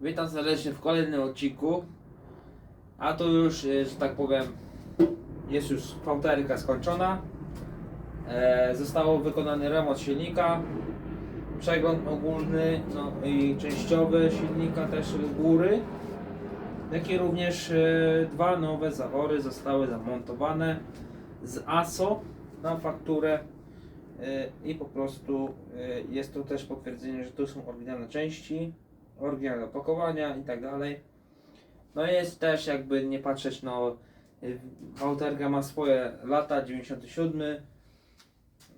Witam serdecznie w kolejnym odcinku. A to już, e, że tak powiem, jest już VTR skończona. E, zostało wykonany remont silnika, przegląd ogólny no i częściowy silnika też góry. Jak i również e, dwa nowe zawory zostały zamontowane z ASO na fakturę e, i po prostu e, jest to też potwierdzenie, że to są oryginalne części oryginalne opakowania i tak dalej. No jest też jakby nie patrzeć, no Wouterga ma swoje lata, 97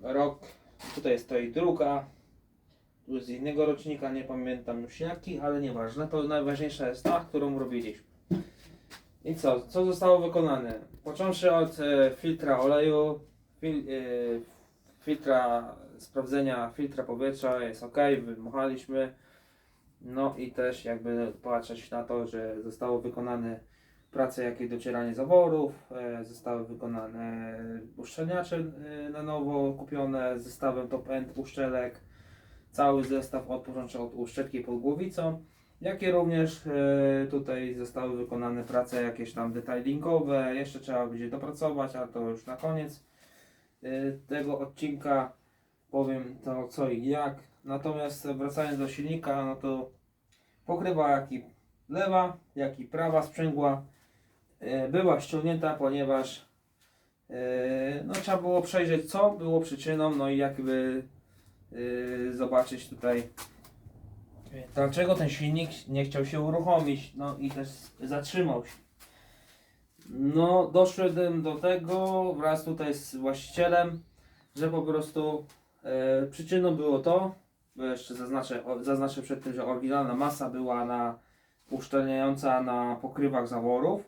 rok, tutaj stoi druga, tu z innego rocznika, nie pamiętam już jaki, ale nieważne, to najważniejsza jest ta, którą robiliśmy. I co, co zostało wykonane? Począwszy od e, filtra oleju, fil, e, filtra, sprawdzenia filtra powietrza jest ok, wydmuchaliśmy, no i też jakby patrzeć na to, że zostało wykonane prace jakie docieranie zaworów, e, zostały wykonane uszczelniacze e, na nowo kupione zestawem top end uszczelek, cały zestaw od od uszczelki pod głowicą, jak i również e, tutaj zostały wykonane prace jakieś tam detailingowe, jeszcze trzeba będzie dopracować, a to już na koniec tego odcinka. Powiem to co i jak. Natomiast wracając do silnika, no to pokrywa jak i lewa, jak i prawa sprzęgła e, była ściągnięta, ponieważ e, no, trzeba było przejrzeć co było przyczyną, no i jakby e, zobaczyć tutaj dlaczego ten silnik nie chciał się uruchomić, no i też zatrzymał się. No, doszedłem do tego wraz tutaj z właścicielem, że po prostu przyczyną było to, bo jeszcze zaznaczę, o- zaznaczę przed tym, że oryginalna masa była na uszczelniająca na pokrywach zaworów,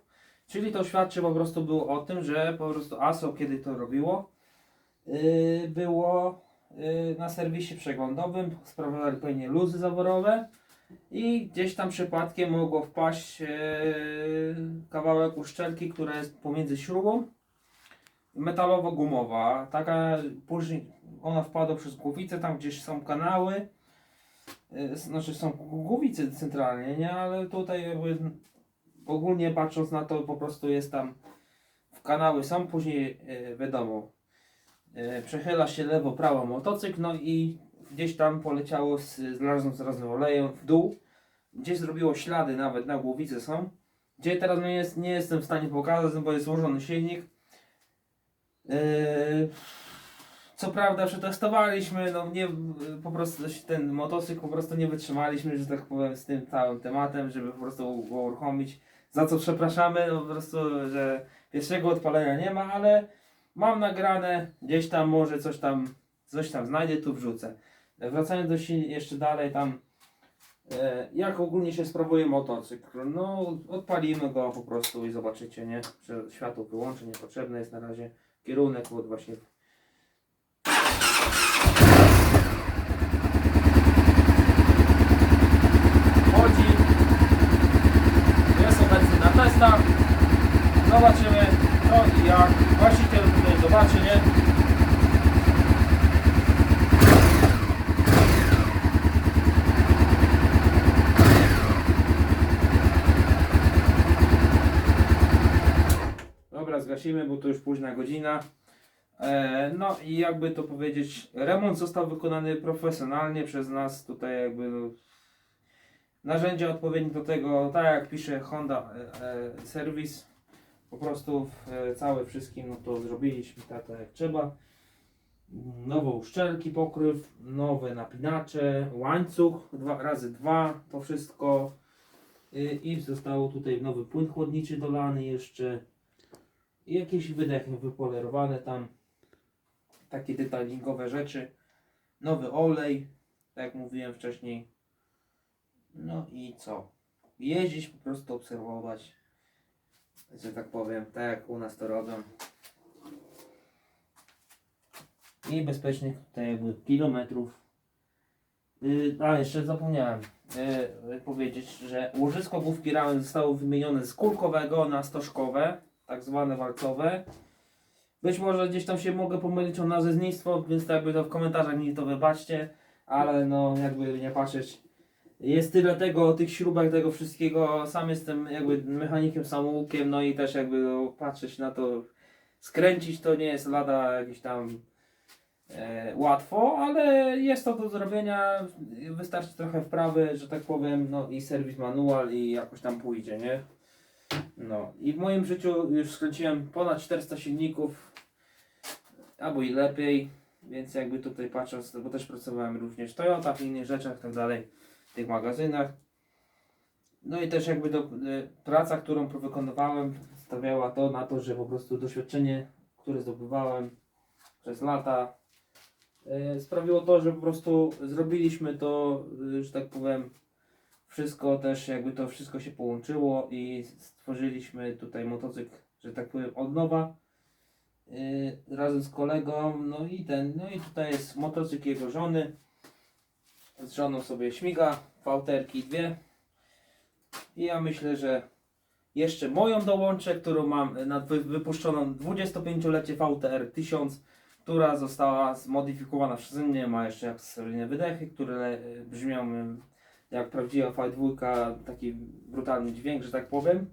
czyli to świadczy po prostu było o tym, że po prostu ASO kiedy to robiło, yy, było yy, na serwisie przeglądowym, sprawdzali pewnie luzy zaworowe i gdzieś tam przypadkiem mogło wpaść yy, kawałek uszczelki, która jest pomiędzy śrubą metalowo-gumowa, taka później ona wpadła przez głowicę, tam gdzieś są kanały, y, znaczy są głowice centralnie, nie, ale tutaj jakby ogólnie patrząc na to po prostu jest tam w kanały są, później y, wiadomo y, przechyla się lewo, prawo motocykl, no i gdzieś tam poleciało z, z olejem w dół, gdzieś zrobiło ślady nawet na głowicy są, gdzie teraz no jest, nie jestem w stanie pokazać, no bo jest złożony silnik, co prawda przetestowaliśmy, no nie, po prostu ten motocykl po prostu nie wytrzymaliśmy, że tak powiem, z tym całym tematem, żeby po prostu go uruchomić. Za co przepraszamy, no po prostu, że pierwszego odpalenia nie ma, ale mam nagrane, gdzieś tam może coś tam, coś tam znajdę, tu wrzucę. Wracając do silnika, jeszcze dalej tam, e, jak ogólnie się sprawuje motocykl? No, odpalimy go po prostu i zobaczycie, nie? Światło wyłączy, niepotrzebne jest na razie kierunek od właśnie chodzi jest obecny na testach zobaczymy co i jak właściciel tutaj zobaczy nie Zgasimy, bo to już późna godzina. E, no i jakby to powiedzieć, remont został wykonany profesjonalnie przez nas. Tutaj jakby narzędzia odpowiednie do tego, tak jak pisze Honda e, e, Service, po prostu całe wszystkim no to zrobiliśmy tak, tak jak trzeba. Nowe uszczelki, pokryw, nowe napinacze, łańcuch dwa razy dwa, to wszystko. I zostało tutaj nowy płyn chłodniczy dolany jeszcze. Jakieś wydechy wypolerowane tam. Takie detailingowe rzeczy. Nowy olej, tak jak mówiłem wcześniej. No i co? Jeździć, po prostu obserwować. Że tak powiem, tak jak u nas to robią. I bezpiecznych tutaj jakby kilometrów. Yy, a jeszcze zapomniałem yy, powiedzieć, że łożysko główki ramy zostało wymienione z kulkowego na stożkowe tak zwane walcowe. Być może gdzieś tam się mogę pomylić o nazewnictwo, więc tak jakby to w komentarzach mi to wybaczcie, ale no jakby nie patrzeć, Jest tyle tego, tych śrubach, tego wszystkiego. Sam jestem jakby mechanikiem samoukiem, no i też jakby no, patrzeć na to, skręcić to nie jest lada jakieś tam e, łatwo, ale jest to do zrobienia. Wystarczy trochę wprawy, że tak powiem, no i serwis manual i jakoś tam pójdzie, nie? No i w moim życiu już skręciłem ponad 400 silników, albo i lepiej, więc jakby tutaj patrząc, bo też pracowałem również w Toyota, w innych rzeczach, tak dalej, w tych magazynach. No i też jakby do, y, praca, którą wykonywałem, stawiała to na to, że po prostu doświadczenie, które zdobywałem przez lata, y, sprawiło to, że po prostu zrobiliśmy to, y, że tak powiem, wszystko też jakby to wszystko się połączyło i stworzyliśmy tutaj motocykl, że tak powiem, od nowa. Yy, razem z kolegą, no i ten, no i tutaj jest motocykl jego żony. Z żoną sobie śmiga, fałterki dwie. I ja myślę, że jeszcze moją dołączę, którą mam na wy- wypuszczoną 25-lecie VTR 1000, która została zmodyfikowana przeze mnie, ma jeszcze akcesoryjne wydechy, które brzmią jak prawdziwa V2, taki brutalny dźwięk, że tak powiem.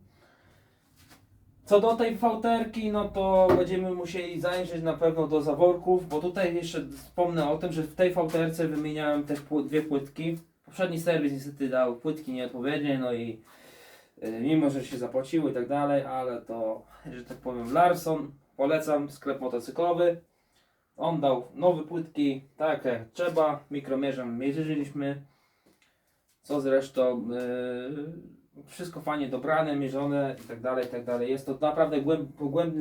Co do tej VTR-ki, no to będziemy musieli zajrzeć na pewno do zaworków, bo tutaj jeszcze wspomnę o tym, że w tej VTR-ce wymieniałem te dwie płytki. Poprzedni serwis niestety dał płytki nieodpowiednie, no i y, mimo, że się zapłaciły i tak dalej, ale to, że tak powiem, Larson, polecam, sklep motocyklowy. On dał nowe płytki, tak jak trzeba, mikromierzem mierzyliśmy, co zresztą yy, wszystko fajnie dobrane, mierzone i tak dalej, i tak. Jest to naprawdę głęb,